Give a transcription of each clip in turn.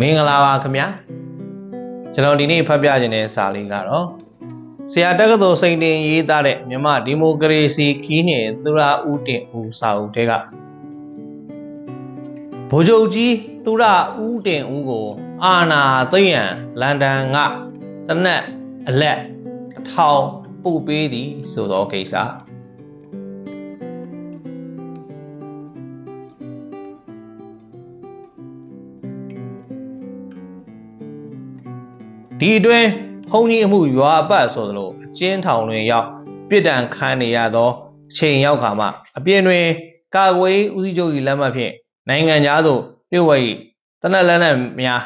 မင်္ဂလာပါခင်ဗျာကျွန်တော်ဒီနေ့ဖတ်ပြခြင်းတဲ့စာလေးကတော့ဆရာတက္ကသိုလ်စိန်တင်ရေးသားတဲ့မြမဒီမိုကရေစီခီးနဲ့သူရဦးတင်ဦးစာအုပ်တဲကဗိုလ်ချုပ်ကြီးသူရဦးတင်ဦးကို အာနာသိမ့်ရန်လန်ဒန်ကတနက်အလက်တစ်ထောင်ပို့ပေးသည်ဆိုသောကိစ္စ ဒီအတွင်းဘုံကြီးအမှုရွာအပတ်ဆိုသလိုအကျဉ်းထောင်တွင်ရောက်ပြစ်ဒဏ်ခံနေရသောအချိန်ရောက်ခါမှအပြင်တွင် ကာကွယ်ဦးစီးချုပ်၏လက်မှတ်ဖြင့်နိုင်ငံသားသို့ပြုတ်ဝဲ၏တနက်လက်နက်များ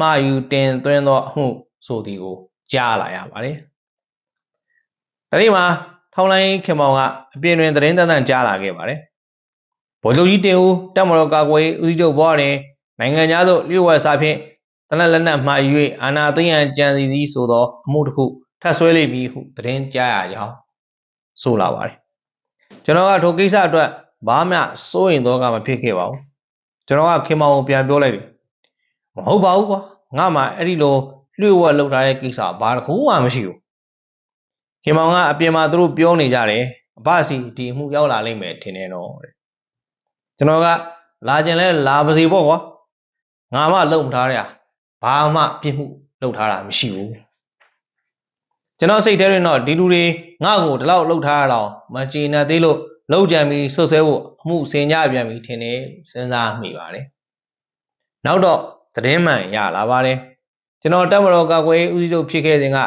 မှာယူတင်သွင်းသောအမှုဆိုသည်ကိုကြားလာရပါတယ်။ဒါဒီမှာထောင်လိုင်းခင်မောင်ကအပြင်တွင်သတင်းတန်တန်ကြားလာခဲ့ပါတယ်။ဗိုလ်ချုပ်ကြီးတင်ဦးတက်မတော်ကာကွယ်ဦးစီးချုပ်ဘောတွင်နိုင်ငံသားသို့လျှို့ဝှက်စာဖြင့် တနက်လက်နက်မှား၍အာနာသိယံကြံစီသည်ဆိုသောအမှုတစ်ခုထပ်ဆွဲလိမ့်မည်ဟုသတင်းကြားရကြောင်းဆိုလာပါတယ်ကျွန်တော်ကထိုကိစ္စအတွက်ဘာမှစိုးရင်တော့ကမဖြစ်ခဲ့ပါဘူးကျွန်တော်ကခင်မောင်ကိုပြန်ပြောလိုက်ပြီမဟုတ်ပါဘူးကွာငါမှအဲ့ဒီလိုလျှို့ဝှက်လုပ်ထားတဲ့ကိစ္စဘာတစ်ခုမှမရှိဘူးခင်မောင်ကအပြင်မှာသူတို့ပြောနေကြတယ်အဘစီဒီအမှုရောက်လာလိမ့်မယ်ထင်တယ်တော့တဲ့ကျွန်တော်ကလာကျင်လဲလာပါစီပေါ့ကွာငါမှလုံမထားရ ဘာမှပြစ်မှုလုပ်ထားတာမရှိဘူးကျွန်တော်စိတ်ထဲတွင်တော့ဒီလူတွေငါ့ကိုဒီလောက်လှုပ်ထားတာတော့မကြည်နပ်သေးလို့လှုပ်ကြံပြီးဆွတ်ဆဲဖို့အမှုစင်ကြပြန်ပြီထင်တယ်စဉ်းစားမိပါတယ်နောက်တော့သတင်းမှန်ရလာပါတယ်ကျွန်တော်တက်မတော်ကကွယ်ဦးစီးချုပ်ဖြစ်ခဲ့စဉ်က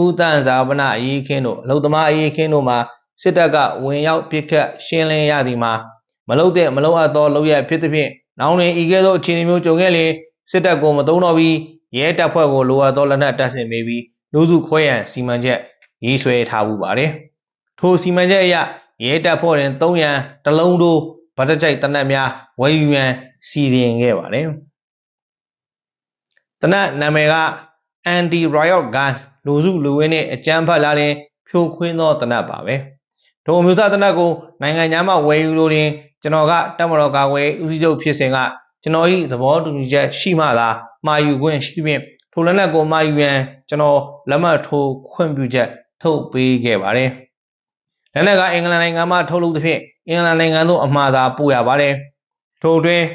ဦးတန်ဇာပနအရေးခင်းတို့အလုသမားအရေးခင်းတို့မှာစစ်တပ်ကဝင်ရောက်ပစ်ခတ်ရှင်းလင်းရသည်မှာမလုတဲ့မလုအပ်သောလုပ်ရဖြစ်သဖြင့်နောင်တွင်ဤကဲ့သို့အခြေအနေမျိုးကြုံခဲ့လေ စစ်တပ်ကိုမသုံးတော့ပြီးရဲတပ်ဖွဲ့ကိုလိုအပ်သောလက်နက်တပ်ဆင်ပေးပြီးလူစုခွဲရန်စီမံချက်ရေးဆွဲထားမှုပါတယ်။ထိုစီမံချက်အရရဲတပ်ဖွဲ့တွင်3ရန်တလုံးတို့ဗတ်တကြိုက်တနက်များဝယ်ယူရန်စီစဉ်ခဲ့ပါတယ်။တနက်နာမည်က Anti Riot Gun လူစုလူဝင်းနဲ့အကြမ်းဖက်လာရင်ဖြိုခွင်းသောတနက်ပါပဲ။ထိုအမျိုးသားတနက်ကိုနိုင်ငံသားမှဝယ်ယူလို့ရင်ကျွန်တော်ကတက်မတော်ကာကွယ်ဦးစီးချုပ်ဖြစ်စဉ်က ကျွန်တော်၏သဘောတူညီချက်ရှိမှသာမှာယူခွင့်ရှိဖြင့်ထိုလက်နက်ကိုမှာယူရန်ကျွန်တော်လက်မှတ်ထိုးခွင့်ပြုချက်ထုတ်ပေးခဲ့ပါတယ်။လက်နက်ကအင်္ဂလန်နိုင်ငံမှထုတ်လုပ်သဖြင့်အင်္ဂလန်နိုင်ငံသို့အမှားသာပို့ရပါတယ်။ထို့အတွင်း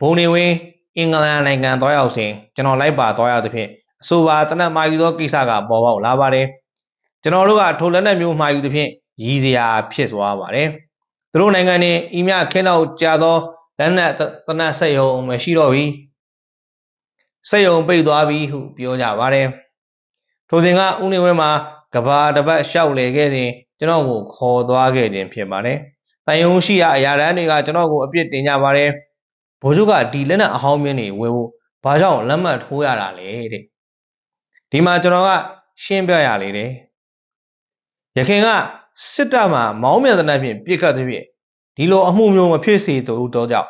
ဘုံနေဝင်းအင်္ဂလန်နိုင်ငံသွားရောက်စဉ်ကျွန်တော်လိုက်ပါသွားရသဖြင့်အဆိုပါတနက်မှာယူသောကိစ္စကပေါ်ပေါက်လာပါတယ်။ကျွန်တော်တို့ကထိုလက်နက်မျိုးမှာယူသဖြင့်ရည်စရာဖြစ်သွားပါတယ်။သူတို့နိုင်ငံနဲ့ဤမြခင်းတော့ကြာသော လက်နက်တနက်ဆက်ယုံမရှိတော့ပြီဆက်ယုံပိတ်သွားပြီဟုပြောကြပါတယ်ထိုစဉ်ကဦးနေဝင်းမှာကဘာတပတ်လျှောက်လေခဲ့စဉ်ကျွန်တော်ကိုခေါ်သွားခဲ့ခြင်းဖြစ်ပါတယ်တန်ယုံရှိရအရာတန်းတွေကကျွန်တော်ကိုအပြစ်တင်ကြပါတယ်ဘိုးချုပ်ကဒီလက်နက်အဟောင်းမြင်းတွေဝယ်ဖို့ဘာကြောင့်လက်မှတ်ထိုးရတာလဲတဲ့ဒီမှာကျွန်တော်ကရှင်းပြရလေတယ်ရခင်ကစစ်တပ်မှာမောင်းမြန်တဲ့နှက်ဖြင့်ပြစ်ခတ်သဖြင့် ဒီလိုအမှုမျိုးမဖြစ်စေသူတို့ကြောင့်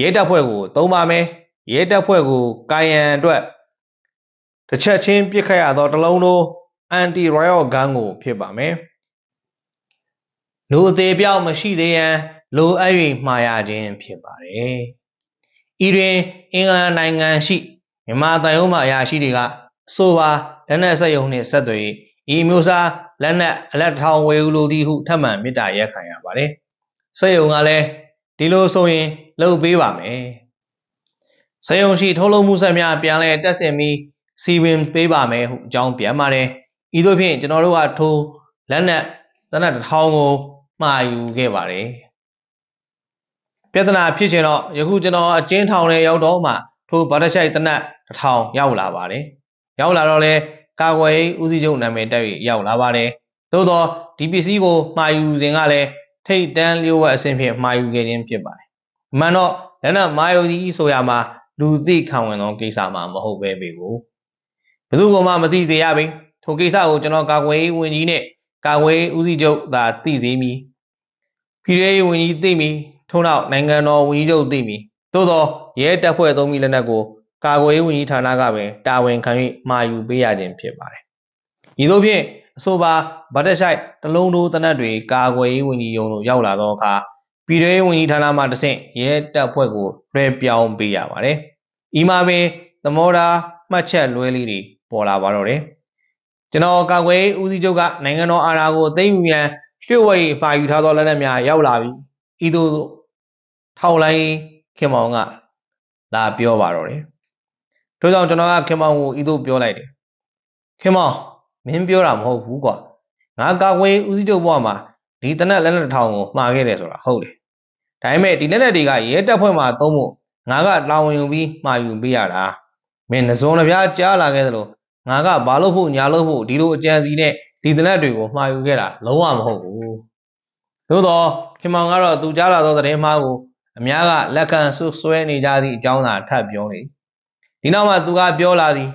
ရဲတပ်ဖွဲ့ကိုသုံးပါမယ်ရဲတပ်ဖွဲ့ကိုကာယံအတွက်တစ်ချက်ချင်းပြစ်ခတ်ရသောတလုံးလုံးအန်တီရောယယ်ဂန်ကို ဖြစ်ပါမယ်လူအသေးပြောက်မရှိသေးရန်လိုအပ်၍မှားရခြင်းဖြစ်ပါတယ်ဤတွင်အင်္ဂလန်နိုင်ငံရှိမြန်မာတန်ရုံးမှအရာရှိတွေကအဆိုပါလက်နက်ဆက်ယုံနှင့်ဆက်သွယ်၍ဤမျိုးစားလက်နက်အလက်ထောင်ဝယ်ယူလိုသည်ဟုထပ်မံမေတ္တာရက်ခံရပါတယ် စက်ယုံကလည်းဒီလိုဆိုရင်လုပ်ပေးပါမယ်စက်ယုံရှိထုတ်လုပ်မှုဆက်များပြန်လဲတက်ဆင်ပြီးစီဝင်ပေးပါမယ်ဟုအကြောင်းပြန်ပါတယ်ဤသို့ဖြင့်ကျွန်တော်တို့ကထိုးလက်နက်သနက်တစ်ထောင်ကိုမှာယူခဲ့ပါတယ်ပြဿနာဖြစ်ခြင်းတော့ယခုကျွန်တော်အကျဉ်းထောင်ထဲရောက်တော့မှထိုဗတ်တချိုက်သနက်တစ်ထောင်ရောက်လာပါတယ်ရောက်လာတော့လဲကာကွယ်ရေးဦးစီးချုပ်နာမည်တက်ပြီးရောက်လာပါတယ်သို့တော့ဒီပစ္စည်းကိုမှာယူစဉ်ကလည်း ထိတ်တန်းလျှို့ဝှက်အဆင့်ဖြင့်မှာယူခဲ့ခြင်းဖြစ်ပါတယ်။အမှန်တော့လက်နက်မာယုံကြီးဆိုရမှာလူသိခံဝင်သောကိစ္စမှမဟုတ်ပဲပေကိုဘယ်သူမှမသိစေရပေ။ထိုကိစ္စကိုကျွန်တော်ကာကွယ်ရေးဝန်ကြီးနဲ့ကာကွယ်ရေးဦးစီးချုပ်သာသိစေမည်။ပြည်ထောင်ရေးဝန်ကြီးသိမည်။ထို့နောက်နိုင်ငံတော်ဝန်ကြီးချုပ်သိမည်။သို့သောရဲတပ်ဖွဲ့သုံးပြီးလက်နက်ကိုကာကွယ်ရေးဝန်ကြီးဌာနကပင်တာဝန်ခံ၍မှာယူပေးရခြင်းဖြစ်ပါတယ်။ဤသို့ဖြင့် အဆိုပါဗတ်တက်ဆိုင်တလုံးတိုးတနက်တွေကာကွယ်ရေးဝန်ကြီးရုံးသို့ရောက်လာသောအခါပြည်ထောင်ရေးဝန်ကြီးဌာနမှတဆင့်ရဲတပ်ဖွဲ့ကိုလွှဲပြောင်းပေးရပါတယ်ဤမှာပင်သမောတာမှတ်ချက်လွဲလေးတွေပေါ်လာပါတော့တယ်ကျွန်တော်ကာကွယ်ဦးစီးချုပ်ကနိုင်ငံတော်အာဏာကိုသိမ်းယူရန်ရွှေ့ဝဲရေးပါယူထားသောလက်နက်များရောက်လာပြီဤသို့ထောက်လိုင်းခင်မောင်ကလာပြောပါတော့တယ်ထို့ကြောင့်ကျွန်တော်ကခင်မောင်ကိုဤသို့ပြောလိုက်တယ်ခင်မောင် မင်းပြောတာမဟုတ်ဘူးကွာငါကာကွယ်ဦးစီးချုပ်ဘဝမှာဒီတနက်လက်နက်တစ်ထောင်ကိုမှာခဲ့တယ်ဆိုတာဟုတ်တယ်ဒါပေမဲ့ဒီလက်နက်တွေကရဲတပ်ဖွဲ့မှာသုံးဖို့ငါကလာဝင်ယူပြီးမှာယူပေးရတာမင်းနှစုံတစ်ပြားကြားလာခဲ့သလိုငါကဘာလို့ဖို့ညာလို့ဖို့ဒီလိုအကြံစီနဲ့ဒီတနက်တွေကိုမှာယူခဲ့တာလုံးဝမဟုတ်ဘူးသို့တော့ခင်မောင်ကတော့သူကြားလာသောသတင်းမှားကိုအများကလက်ခံဆွဆွဲနေကြသည့်အကြောင်းသာထပ်ပြောနေဒီနောက်မှသူကပြောလာသည်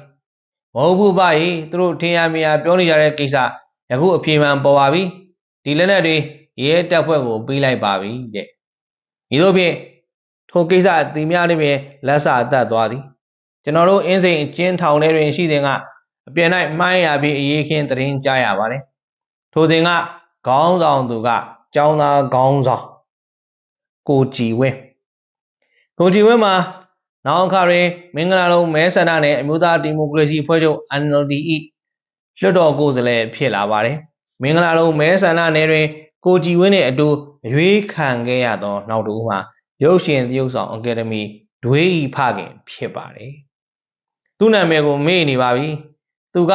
မဟုတ်ဘူးဗျသူတို့ထင်ရမြင်ရပြောနေကြတဲ့ကိစ္စယခုအပြေမှန်ပေါ်ပါပြီဒီလက်နက်တွေရဲတပ်ဖွဲ့ကိုပေးလိုက်ပါပြီတဲ့ဒီလိုဖြင့်ထိုကိစ္စအတိများလေးပင်လက်စာအသက်သွားသည်ကျွန်တော်တို့အင်းစိန်အကျဉ်းထောင်ထဲတွင်ရှိစဉ်ကအပြင်၌မှိုင်းရပြီးအေးခင်းသတင်းကြားရပါတယ်ထိုစဉ်ကခေါင်းဆောင်သူကကျောင်းသားခေါင်းဆောင်ကိုကြည်ဝင်းကိုကြည်ဝင်းမှာ နောက်အခါတွင်မင်္ဂလာလုံးမဲဆန္ဒနဲ့အမျိုးသားဒီမိုကရေစီဖွဲ့ချုပ် NLD ၏လွှတ်တော်ကိုယ်စားလှယ်ဖြစ်လာပါတယ်။မင်္ဂလာလုံးမဲဆန္ဒနယ်တွင် ကိုကြည်ဝင်းနှင့်အတူရွေးခံခဲ့ရသော နောက်တူမှာရုပ်ရှင်သရုပ်ဆောင်အကယ်ဒမီဒွေးဤဖခင်ဖြစ်ပါတယ်။သူ့နာမည်ကိုမေ့နေပါပြီ။သူက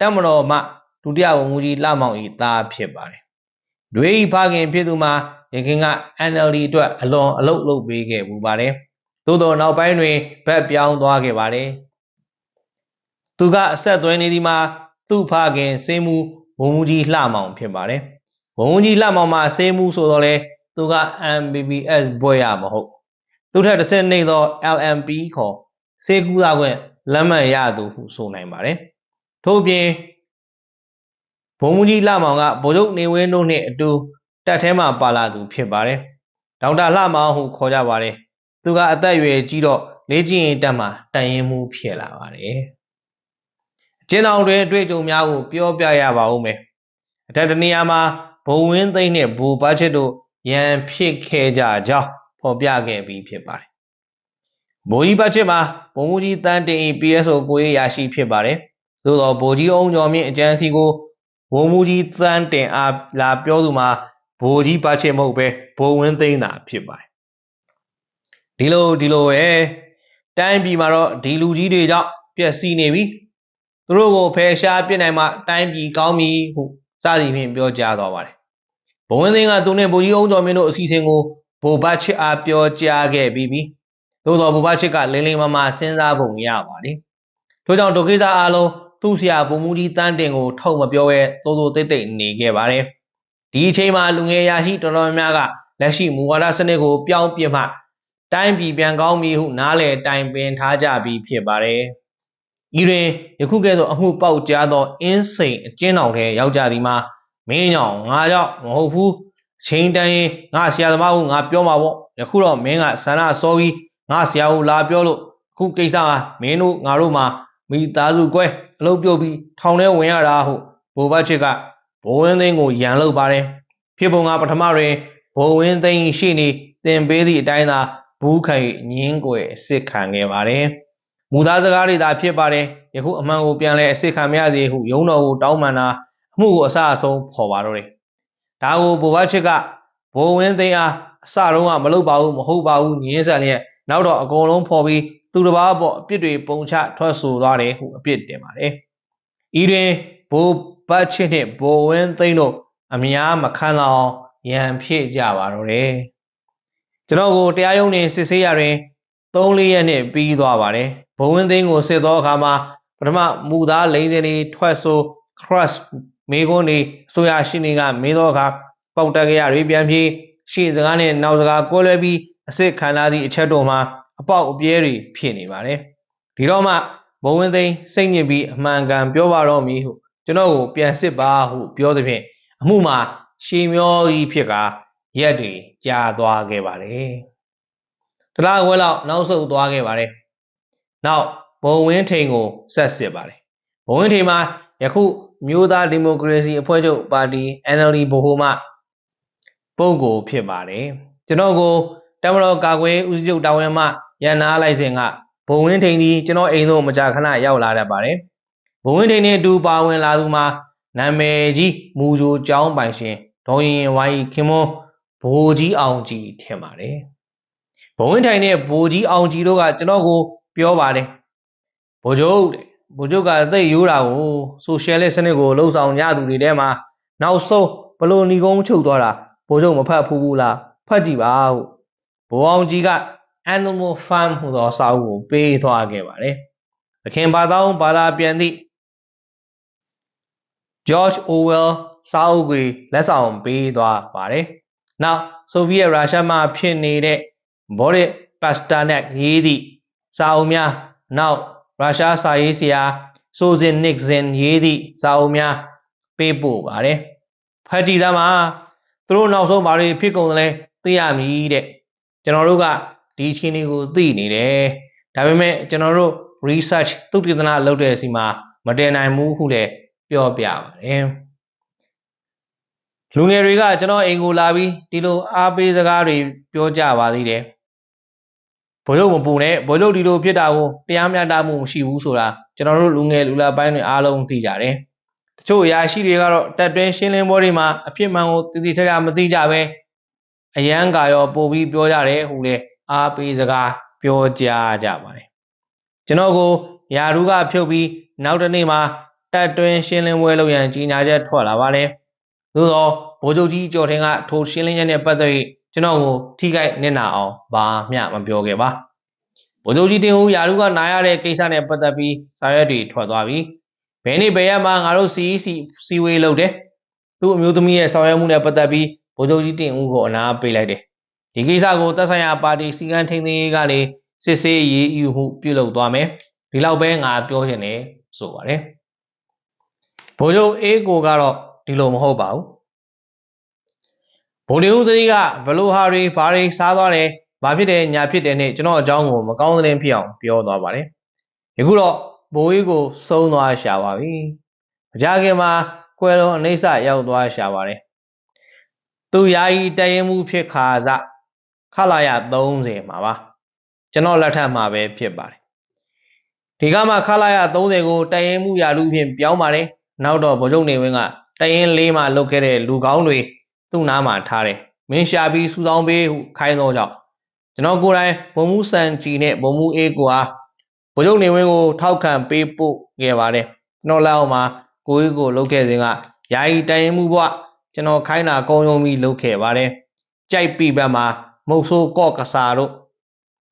တက်မတော်မှဒုတိယဝန်ကြီးကြီးလှမောင်ဤသားဖြစ်ပါတယ်။ဒွေးဤဖခင်ဖြစ်သူမှာရခင်က NLD အတွက်အလွန်အလုပ်လုပ်ပေးခဲ့ပူပါတယ်။ သို့သောနောက်ပိုင်းတွင်ဗက်ပြောင်းသွားခဲ့ပါတယ်။သူကအဆက်သွဲနေသည်မှာသူ့ဖခင်စေးမှုဘုံမူကြီးလှမောင်ဖြစ်ပါတယ်။ဘုံမူကြီးလှမောင်မှာစေးမှုဆိုတော့လေသူက MBBS ဘွဲ့ရမဟုတ်သူထက်တစ်ဆင့်နှိမ့်သော LMP ခေါ်စေကူသာခွင့်လက်မှတ်ရသူဟုဆိုနိုင်ပါတယ်။ထို့ပြင်ဘုံမူကြီးလှမောင်ကဗိုလ်ချုပ်နေဝင်းတို့နှင့်အတူတက်ထဲမှာပါလာသူဖြစ်ပါတယ်။ဒေါက်တာလှမောင်ဟုခေါ်ကြပါတယ်။ သူကအသက်အရွယ်ကြီးတော့လေးကျင်ရင်တက်မှာတန်ရင်မှုဖြစ်လာပါတယ်။ကျင်းအောင်တွင်အတွေ့အကြုံများကိုပြောပြရပါဦးမယ်။အထက်တနေရာမှာဘုံဝင်းသိန်းနှင့်ဘူဘတ်ချစ်တို့ရန်ဖြစ်ခဲ့ကြကြောင်းဖော်ပြခဲ့ပြီးဖြစ်ပါတယ်။ဘိုးကြီးဘတ်ချစ်မှာဘုံမူကြီးတန်းတင် PSO ကိုရေးရရှိဖြစ်ပါတယ်။သို့သောဘိုးကြီးအောင်ကျော်မြင့်အကြံစီကိုဘုံမူကြီးတန်းတင်အားလာပြောသူမှာဘိုးကြီးဘတ်ချစ်မဟုတ်ပဲဘိုးဝင်းသိန်းသာဖြစ်ပါတယ်။ ဒီလိုဒီလိုပဲတိုင်းပြည်မှာတော့ဒီလူကြီးတွေကြောင့်ပျက်စီးနေပြီ။သူတို့ကိုဖယ်ရှားပြစ်နိုင်မှတိုင်းပြည်ကောင်းပြီဟုစသည်ဖြင့်ပြောကြားသွားပါတယ်ဘဝင်းသိန်းကသူနဲ့ဗိုလ်ကြီးအောင်ကျော်မင်းတို့အစီအစဉ်ကိုဗိုလ်ဘချစ်အားပြောကြားခဲ့ပြီးပြီသို့တော်ဗိုလ်ဘချစ်ကလင်းလင်းမမစဉ်းစားပုံရပါတယ်ထို့ကြောင့်ဒုက္ခိတအားလုံးသူ့ဆရာဗိုလ်မှူးကြီးတန်းတင်ကိုထုတ်မပြောဘဲတိုးတိုးတိတ်တိတ်နေခဲ့ပါတယ်ဒီအချိန်မှာလူငယ်ရာရှိတော်တော်များများကလက်ရှိမူဝါဒစနစ်ကိုပြောင်းပြမှ တိုင်းပြည်ပြန်ကောင်းပြီဟုနားလည်တိုင်ပင်ထားကြပြီးဖြစ်ပါတယ်ဤတွင်ယခုကဲ့သို့အမှုပေါက်ကြားသောအင်းစိန်အကျဉ်းတော်ထဲရောက်ကြသည်မှာမင်းကြောင့်ငါကြောင့်မဟုတ်ဘူးအချိန်တန်ရင်ငါဆရာသမားကိုငါပြောမှာပေါ့ယခုတော့မင်းကဆန္ဒစောပြီးငါဆရာကိုလာပြောလို့အခုကိစ္စကမင်းတို့ငါတို့မှာမိသားစုကွဲအလုပ်ပြုတ်ပြီးထောင်ထဲဝင်ရတာဟုဘိုးဘတ်ချစ်ကဘိုးဝင်းသိန်းကိုရန်လုပ်ပါတယ်ဖြစ်ပုံကပထမတွင်ဘိုးဝင်းသိန်းရှိနေတင်ပေးသည့်အတိုင်းသာ ဘူးခိုင်ညင်းကွယ်အစ်ခံခဲ့ပါတယ်မူသားစကားတွေသာဖြစ်ပါတယ်ယခုအမှန်ကိုပြန်လဲအစ်ခံမရစေဟုယုံတော်ကိုတောင်းပန်တာအမှုကိုအစအဆုံးဖော်ပါတော့တယ်။ဒါကိုဘိုဘချစ်ကဘိုဝင်းသိန်းအားအစတုန်းကမလုပ်ပါဘူးမဟုတ်ပါဘူးညင်းဆန်လျက်နောက်တော့အကုန်လုံးဖော်ပြီးသူတစ်ပါးပေါ်အပြစ်တွေပုံချထွက်ဆိုသွားတယ်ဟုအပြစ်တင်ပါတယ်။ဤတွင်ဘိုဘချစ်နှင့်ဘိုဝင်းသိန်းတို့အများမခံအောင်ရန်ဖြစ်ကြပါတော့တယ်။ ကျွန်တော်ကိုတရားရုံးတွင်စစ်ဆေးရတွင်3-4ရက်နဲ့ပြီးသွားပါတယ်။ဘိုဝင်းသိန်းကိုစစ်သောအခါမှာပထမမူသားလိမ့်စင်လေးထွက်ဆို crush မေခွန်းတွေအစိုးရရှိနေကမင်းသောအခါပေါက်တက်ကြရတွေပြန်ပြေးရှေ့စကားနဲ့နောက်စကားကွဲလွဲပြီးအစ်စ်ခံလာသည့်အချက်တို့မှာအပေါက်အပြဲတွေဖြစ်နေပါတယ်ဒီတော့မှဘုံဝင်းသိန်းစိတ်ညစ်ပြီးအမှန်ကန်ပြောပါတော့မည်ဟုကျွန်တော်ကိုပြန်စစ်ပါဟုပြောသဖြင့်အမှုမှာရှည်မျောကြီးဖြစ်က ရက်တွေကြာသွားခဲ့ပါတယ်တလားခွဲလောက်နောက်ဆုတ်သွားခဲ့ပါတယ်နောက်ဘုံဝင်းထိန်ကိုဆက်စစ်ပါတယ်ဘုံဝင်းထိန်မှာယခုမျိုးသားဒီမိုကရေစီအဖွဲ့ချုပ်ပါတီ NLD ဗဟိုမှပုံကိုဖြစ်ပါတယ်ကျွန်တော်ကိုတမတော်ကာကွယ်ဦးစီးချုပ်တာဝန်မှရန်နာလိုက်စဉ်ကဗဘုံဝင်းထိန်သည်ကျွန်တော်အိမ်သို့မကြာခဏရောက်လာတတ်ပါတယ်ဘုံဝင်းထိန်နှင့်အတူပါဝင်လာသူမှာနာမည်ကြီးမူဂျိုကျောင်းပိုင်ရှင်ဒေါ်ရင်ဝိုင်းခင်မွန်း ဘိုးကြီးအောင်ကြီးထင်ပါတယ်ဘုံဝင်းထိုင်နဲ့ဘိုးကြီးအောင်ကြီးတို့ကကျွန်တော်ကိုပြောပါတယ်ဘိုးချုပ်တဲ့ဘိုးချုပ်ကသိရိုးတာကိုဆိုရှယ်လစ်စနစ်ကိုလှုံ့ဆော်ညသူတွေထဲမှာနောက်ဆုံးဘလို့ဏီကုန်းချုပ်သွားတာဘိုးချုပ်မဖတ်ဘူးဘူးလားဖတ်ကြည့်ပါဟုဘိုးအောင်ကြီးက Animal Farm ဟူသောစာအုပ်ကိုပေးသွားခဲ့ပါတယ်။အခင်ဘာသာဝင်ဘာသာပြန်သည့် George Orwell စာအုပ်ကိုလက်ဆောင်ပေးသွားပါတယ်။ နောက်ဆိုဗီယက်ရုရှားမှဖြစ်နေတဲ့ Boris Pasternak ရေးသည့်စာအုပ်များနောက်ရုရှားစာရေးဆရာ Sozin Nixon ရေးသည့်စာအုပ်များပေးပို့ပါတယ်။ဖတ်ကြည့်သားမှာသူတို့နောက်ဆုံးဘာတွေဖြစ်ကုန်သလဲသိရမည်တဲ့။ကျွန်တော်တို့ကဒီအချင်းလေးကိုသိနေတယ်ဒါပေမဲ့ကျွန်တော်တို့ research သုတေသနလုပ်တဲ့အစီမှာမတင်နိုင်ဘူးဟုလည်းပြောပြပါတယ် လူငယ်တွေကကျွန်တော်အိမ်ကိုလာပြီးဒီလိုအားပေးစကားတွေပြောကြပါသေးတယ်ဘိုးချုပ်မပူနဲ့ဘိုးချုပ်ဒီလိုဖြစ်တာကိုတရားမျှတမှုမရှိဘူးဆိုတာကျွန်တော်တို့လူငယ်လူလာပိုင်းတွေအားလုံးသိကြတယ်တချို့အရာရှိတွေကတော့တက်တွင်းရှင်းလင်းပွဲတွေမှာအဖြစ်မှန်ကိုတည်တည်ချာချာမသိကြပဲအရန်ကာရောပို့ပြီးပြောကြတယ်ဟူလေအားပေးစကားပြောကြားကြပါတယ်ကျွန်တော်ကိုယာရုကဖြုတ်ပြီးနောက်တစ်နေ့မှာတက်တွင်ရှင်းလင်းပွဲလုပ်ရန်ကြီးညာချက်ထွက်လာပါတယ် သို့သောဗိုလ်ချုပ်ကြီးကျော်ထင်းကထိုရှင်းလင်းချက်နဲ့ပတ်သက်၍ကျွန်တော်ကိုထိခိုက်နစ်နာအောင်ဘာမျှမပြောခဲ့ပါဗိုလ်ချုပ်ကြီးတင်ဦးယာရုကနားရတဲ့ကိစ္စနဲ့ပတ်သက်ပြီးစာရွက်တွေထွက်သွားပြီဘယ်နေ့ဘယ်ရက်မှာငါတို့ CEC စီဝေးလုပ်တယ်သူ့အမျိုးသမီးရဲ့ဆောင်ရွက်မှုနဲ့ပတ်သက်ပြီးဗိုလ်ချုပ်ကြီးတင်ဦးကိုအနာပေးလိုက်တယ်ဒီကိစ္စကိုသက်ဆိုင်ရာပါတီစီကံထိန်းသိမ်းရေးကနေစစ်ဆေးရေးယူမှုပြုလုပ်သွားမယ်ဒီလောက်ပဲငါပြောချင်တယ်ဆိုပါတယ်ဗိုလ်ချုပ်အေးကိုကတော့ ဒီလိုမဟုတ်ပါဘူးဗိုလ်နေဦးစရီကဘလို့ဟာတွေဘာတွေစားသွားတယ်ဘာဖြစ်တယ်ညာဖြစ်တယ်နဲ့ကျွန်တော်အကြောင်းကိုမကောင်းတဲ့ဖြစ်အောင်ပြောသွားပါတယ်ယခုတော့ဘိုးကြီးကိုစုံသွားရှာပါပြီမကြခင်မှာကွယ်လုံးအနှိမ့်ဆရောက်သွားရှာပါတယ်သူယာယီတရင်မှုဖြစ်ခါစခလာရ30မှာပါကျွန်တော်လက်ထပ်မှာပဲဖြစ်ပါတယ်ဒီကမှခလာရ30ကိုတရင်မှုရာလူဖြင့်ပြောင်းပါတယ်နောက်တော့ဗိုလ်ချုပ်နေဝင်းက တရင်လေးမှာလုတ်ခဲ့တဲ့လူကောင်းတွေသူ့နားမှာထားတယ်မင်းရှာပြီးစူဆောင်းပေးဟုခိုင်းတော့ကြောင့်ကျွန်တော်ကိုယ်တိုင်ဘုံမှုစံကြည်နဲ့ဘုံမှုအေးကိုအားဗိုလ်ချုပ်နေဝင်းကိုထောက်ခံပေးပို့ခဲ့ပါတယ်ကျွန်တော်လက်အောက်မှာကိုကြီးကိုလုတ်ခဲ့စဉ်ကယာယီတရင်မှုဘဝကျွန်တော်ခိုင်းတာကုံယုံပြီးလုတ်ခဲ့ပါတယ်ကြိုက်ပြီဘက်မှာမုတ်ဆိုးကော့ကစားတို့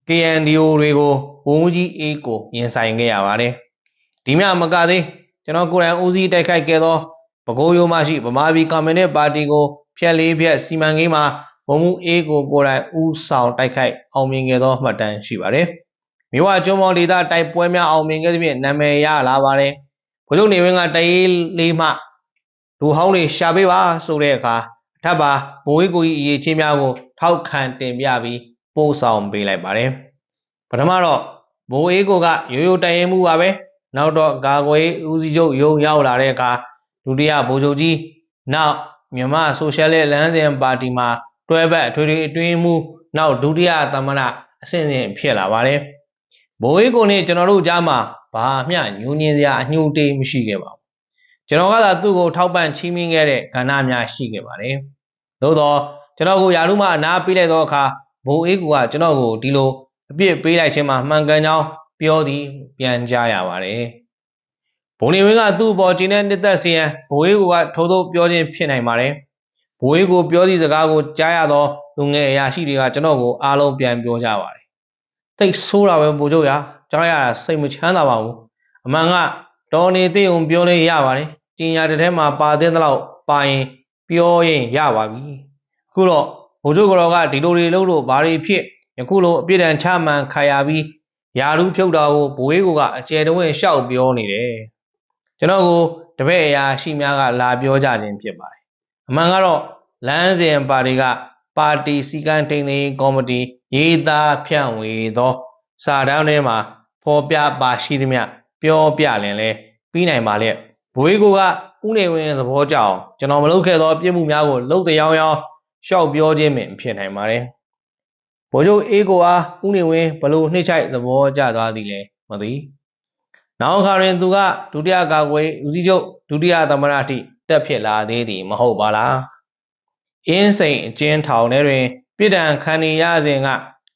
KNDO တွေကိုဘုံကြီးအေးကိုရင်ဆိုင်ခဲ့ရပါတယ်ဒီမြမကသေးကျွန်တော်ကိုယ်တိုင်ဦးစီးတိုက်ခိုက်ခဲ့သော ပဲခူးရိုးမှရှိဗမာပြည်ကွန်မြူနစ်ပါတီကိုဖျက်လေးဖျက်စီမံကိန်းမှာဘုံမှုအေးကိုကိုယ်တိုင်ဦးဆောင်တိုက်ခိုက်အောင်မြင်ခဲ့သောမှတ်တမ်းရှိပါတယ်မြဝကျွန်းမော်ဒေသတိုက်ပွဲများအောင်မြင်ခဲ့သဖြင့်နာမည်ရလာပါတယ်ဘုချုပ်နေဝင်းကတရေးလေးမှလူဟောင်းတွေရှာပေးပါဆိုတဲ့အခါအထပ်ပါဘိုးဝေးကိုကြီးအရေးချင်းများကိုထောက်ခံတင်ပြပြီးပို့ဆောင်ပေးလိုက်ပါတယ်ပထမတော့ဘိုးအေးကိုကရိုးရိုးတရင်မှုပါပဲနောက်တော့ဂါကွယ်ဦးစီးချုပ်ရုံရောက်လာတဲ့အခါ ဒုတိယဗိုလ်ချုပ်ကြီးနောက်မြန်မာဆိုရှယ်လစ်လမ်းစဉ်ပါတီမှာတွဲဘက်အထွေထွေအတွင်းမှုနောက်ဒုတိယသမရအဆင့်ဆင့်ဖြစ်လာပါတယ်ဘိုးအေးကိုနဲ့ကျွန်တော်တို့ကြားမှာဘာမျှညူညင်စရာအညှို့တေးမရှိခဲ့ပါဘူးကျွန်တော်ကသာသူ့ကိုထောက်ပံ့ချီးမြှင့်ခဲ့တဲ့ကဏ္ဍများရှိခဲ့ပါတယ်သို့တော့ကျွန်တော်ကိုယာရုမှအနာပေးလိုက်သောအခါဘိုးအေးကူကကျွန်တော်ကိုဒီလိုအပြစ်ပေးလိုက်ခြင်းမှာမှန်ကန်ကြောင်းပြောသည်ပြန်ကြားရပါတယ် ဘုံနေဝင်းကသူ့ဘော်ကျင်းတဲ့နှစ်သက်စီယံဘိုးအေးကူကထိုးထိုးပြောခြင်းဖြစ်နိုင်ပါတယ်ဘိုးအေးကူပြောသည့်စကားကိုကြားရသောလူငယ်အရာရှိတွေကကျွန်တော်ကိုအားလုံးပြန်ပြောကြပါတယ်သိဆိုးတာပဲဘိုးချုပ်ရကြားရတာစိတ်မချမ်းသာပါဘူးအမှန်ကတော်နေသိအောင်ပြောလို့ရပါတယ်ကျင်ညာတဲ့ထဲမှာပါတဲ့လောက်ပါရင်ပြောရင်ရပါပြီအခုတော့ဗိုလ်ချုပ်ကတော့ကဒီလိုတွေလုပ်လို့ဘာတွေဖြစ်ယခုလိုအပြစ်ဒဏ်ချမှန်ခံရပြီးယာရုဖြုတ်တာကိုဘွေးကိုကအကျယ်တဝင့်ရှောက်ပြောနေတယ် ကျွန်တော်ကိုတပည့်အရာရှိများကလာပြောကြခြင်းဖြစ်ပါတယ်အမှန်ကတော့လမ်းစဉ်ပါတီကပါတီစီကံထိန်သိမ်းကော်မတီရေးသားဖြန့်ဝေသော စာတမ်းထဲမှာဖော်ပြပါရှိသမျှပြောပြလင်လဲပြီးနိုင်ပါလေဘွေးကိုကဥနေဝင်သဘောကြောင်ကျွန်တော်မလုပ်ခဲ့သောပြစ်မှုများကိုလုပ်တဲ့ရောင်းရောင်းရှောက်ပြောခြင်းပင်ဖြစ်နိုင်ပါတယ်ဗိုလ်ချုပ်အေးကိုအားဦးနေဝင်းဘလို့နှိမ့်ချိုက်သဘောကျသွားသည်လဲမသိ နောက်ခါရင်သူကဒုတိယကာကွယ်ဦးစီးချုပ်ဒုတိယသမရတိတက်ဖြစ်လာသေးသည်မဟုတ်ပါလားအင်းစိန်အကျဉ်းထောင်ထဲတွင် ပြည်တံခံနေရစဉ်က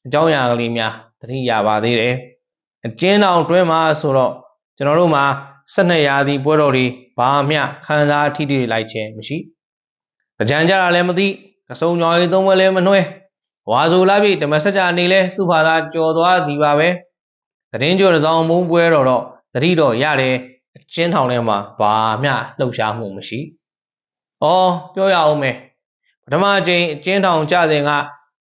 အကြောင်းအရာကလေးများသတိရပါသေးတယ်အကျဉ်းထောင်တွင်းမှာဆိုတော့ကျွန်တော်တို့မှာ12ရာသီပွဲတော်တွေဘာမျှခံစားထိတွေ့လိုက်ခြင်းမရှိကြံကြတာလည်းမသိကစုံကြောင်ရေးသုံးပွဲလည်းမနှွဲဝါဆိုလာပြီဓမ္မစကြာနေလဲသူ့ဘာသာကြော်သွားသည်ပါပဲသတင်းကြော်တစ်စောင်းမုန်းပွဲတော်တော့ သတိတော်ရတယ်အချင်းထောင်ထဲမှာဘာမျှလှုပ်ရှားမှုမရှိ။အော်ပြောရအောင်မယ်ပထမအချိန်အချင်းထောင်ကြစဉ်က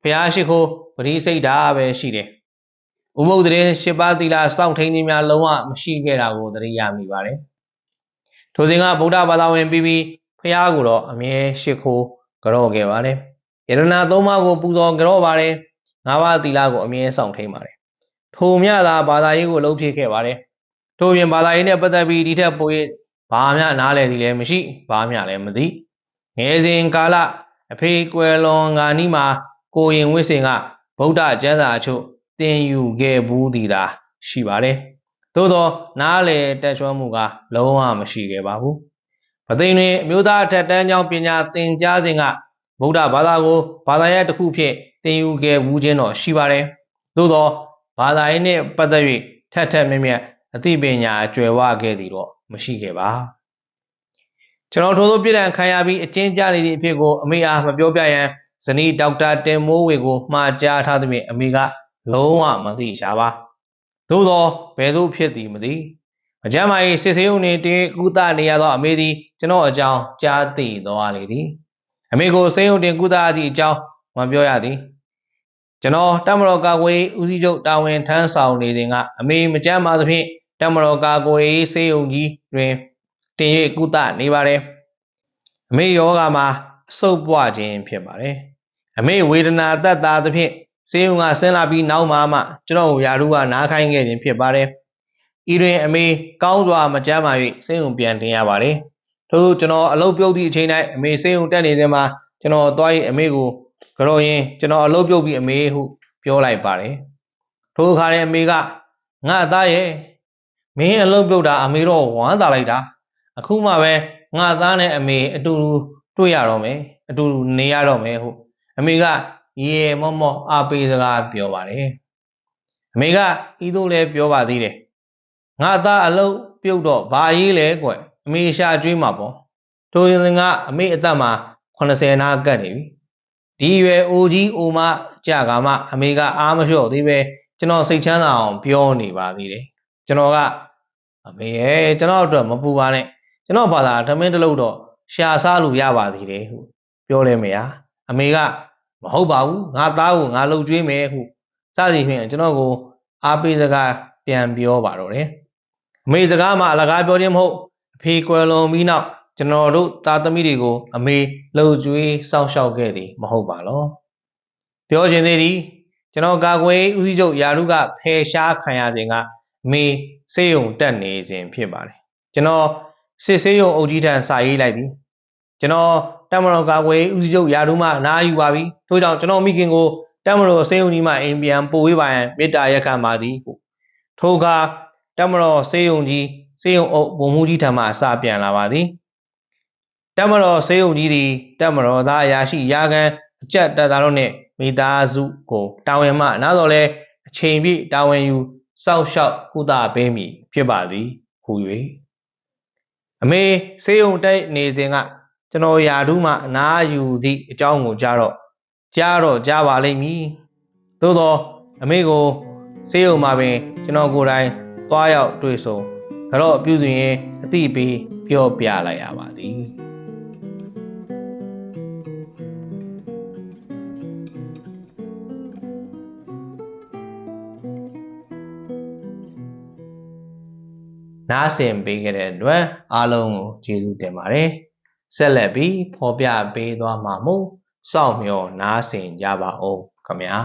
ဘုရားရှိခိုးပရိစိတ်ဓာပဲရှိတယ်။ဥပုသ်တရေရှစ်ပါးသီလစောင့်ထိန်ခြင်းများလုံးဝမရှိခဲ့တာကိုသတိရမိပါတယ်။ထိုစဉ်ကဗုဒ္ဓဘာသာဝင်ပြီးပြီးဖះကိုတော့အမြဲရှိခိုးကြော့ခဲ့ပါတယ်။ယရနာသုံးပါးကိုပူဇော်ကြော့ပါတယ်။ငါးပါးသီလကိုအမြဲစောင့်ထိန်ပါတယ်။ထိုမြသာဘာသာရေးကိုလှုပ်ဖြစ်ခဲ့ပါတယ်။ ထို့ပြင်ဘာသာရေးနဲ့ပတ်သက်ပြီးဒီထက်ပို၍ဘာမှနားလည်သည်လည်းမရှိဘာမှလည်းမသိငယ်စဉ်ကာလအဖေကွယ်လွန်ငါနီးမှာကိုရင်ဝိစင်ကဗုဒ္ဓကျမ်းစာအချို့သင်ယူခဲ့ဘူးသည်သာရှိပါတယ်သို့သောနားလေတက်ချောမှုကလုံးဝမရှိခဲ့ပါဘူးပသိမ်တွင်အမျိုးသားထက်တန်းကျောင်းပညာသင်ကြားစဉ်ကဗုဒ္ဓဘာသာကိုဘာသာရပ်တစ်ခုဖြင့်သင်ယူခဲ့ဘူးခြင်းတော့ရှိပါတယ်သို့သောဘာသာရေးနှင့်ပတ်သက်၍ထက်ထက်မြက်မြက် အသိပညာကျွယ်ဝခဲ့သည်တော့မရှိခဲ့ပါကျွန်တော်ထို့သောပြည်တံခံရပြီးအကျဉ်းကျနေသည့်အဖြစ်ကိုအမေအားမပြောပြရန်ဇနီးဒေါက်တာတင်မိုးဝေကိုမှားကြားထားသဖြင့်အမေကလုံးဝမသိရှာပါသို့သောဘယ်သို့ဖြစ်သည်မသိအကြမ်းမာ၏စစ်ဆေးုံနှင့်တင်ကုသနေရသောအမေသည်ကျွန်တော်အကြောင်းကြားသိသွားလေသည်အမေကိုစေယုံတင်ကုသသည့်အကြောင်းမပြောရသည်ကျွန်တော်တမတော်ကာကွယ်ဦးစီးချုပ်တာဝန်ထမ်းဆောင်နေစဉ်ကအမေမကြမ်းပါသဖြင့် တမတော်ကာကွယ်စေယုံကြီးတွင်တင်၍ကုသနေပါတယ်အမေယောဂမှာအဆုတ်ပွားခြင်းဖြစ်ပါတယ်အမေဝေဒနာသက်သာသဖြင့်စေယုံကဆင်းလာပြီးနောက်မှမှကျွန်တော်ကိုယာရုကနားခိုင်းခဲ့ခြင်းဖြစ်ပါတယ်ဤတွင်အမေကောင်းစွာမကြမ်းပါ၍စေယုံပြန်တင်ရပါတယ်ထို့ကျွန်တော်အလုပ်ပြုတ်သည့်အချိန်၌အမေစေယုံတက်နေစဉ်မှာကျွန်တော်သွား၍အမေကိုကြော်ရင်ကျွန်တော်အလုပ်ပြုတ်ပြီးအမေဟုပြောလိုက်ပါတယ်ထိုအခါထဲအမေကငါအသားရဲ့ မင်းအလုပ်ပြုတ်တာအမေတော့ဝမ်းသာလိုက်တာအခုမှပဲငါသားနဲ့အမေအတူတူတွေ့ရတော့မယ်အတူတူနေရတော့မယ်ဟုတ်အမေကရေမောမောအားပေးစကားပြောပါတယ်အမေကဤသို့လဲပြောပါသေးတယ်ငါသားအလုပ်ပြုတ်တော့ဘာရေးလဲကွအမေရှာကျွေးမှာပေါ့ထိုရင်ကအမေအသက်မှာ80နာကတ်နေပြီဒီရွယ်အိုကြီးအိုမကြကမှအမေကအားမလျှော့သေးပဲကျွန်တော်စိတ်ချမ်းသာအောင်ပြောနေပါသေးတယ်ကျွန်တော်က အမေရဲ့ကျွန်တော်အတွက်မပူပါနဲ့ကျွန်တော်ဘာသာဓမင်းတလို့တော့ရှာစားလို့ရပါသေးတယ်ဟုပြောလဲမေယာအမေကမဟုတ်ပါဘူးငါသားကိုငါလှုပ်ကြွေးမယ်ဟုစသည်ဖြင့်ကျွန်တော်ကိုအားပေးစကားပြန်ပြောပါတော့တယ်အမေစကားမှအလကားပြောခြင်းမဟုတ်အဖေကွယ်လွန်ပြီးနောက်ကျွန်တော်တို့သားသမီးတွေကို အမေလှုပ်ကြွေးစောင့်ရှောက်ခဲ့သည်မဟုတ်ပါလောပြောခြင်းသေးသည်ကျွန်တော်ကာကွယ်ဦးစီးချုပ်ယာရုကဖယ်ရှားခံရစဉ်ကအမေ စေယုံတက်နေစဉ်ဖြစ်ပါတယ်ကျွန်တော်စစ်ဆေးရုံအုပ်ကြီးထံစာရေးလိုက်သည်ကျွန်တော်တမတော်ကာကွယ်ဦးစီးချုပ်ယာရုမှနားယူပါပြီထို့ကြောင့်ကျွန်တော်မိခင်ကိုတမတော်စေယုံကြီးမှအိမ်ပြန်ပို့ဝေးပါရန်မေတ္တာရက်ခံပါသည်ဟုထိုအခါတမတော်စေယုံကြီးစေယုံအုပ်ဘုံမှုကြီးထံမှအစာပြန်လာပါသည်တမတော်စေယုံကြီးသည်တမတော်သားအရာရှိရာခံအကြက်တပ်သားတို့နှင့်မိသားစုကိုတာဝန်မှနောက်တော့လဲအချိန်ပြည့်တာဝန်ယူ စောက်ရှောက်ကုသပေးမည်ဖြစ်ပါသည်ဟူ၍အမေစေယုံတိုက်နေစဉ်ကကျွန်တော်ယာဓုမှအနာယူသည့်အကြောင်းကိုကြားတော့ကြားတော့ကြားပါလိမ့်မည်သို့သောအမေကိုစေယုံမှာပင်ကျွန်တော်ကိုယ်တိုင်သွားရောက်တွေ့ဆုံတော့ပြုစုရင်အသိပေးပြောပြလိုက်ရပါသည် နားဆင်ပေးခဲ့တဲ့အတွက်အားလုံးကိုကျေးဇူးတင်ပါတယ်ဆက်လက်ပြီးဖော်ပြပေးသွားမှာမို့စောင့်မျှော်နားဆင်ကြပါဦးခင်ဗျာ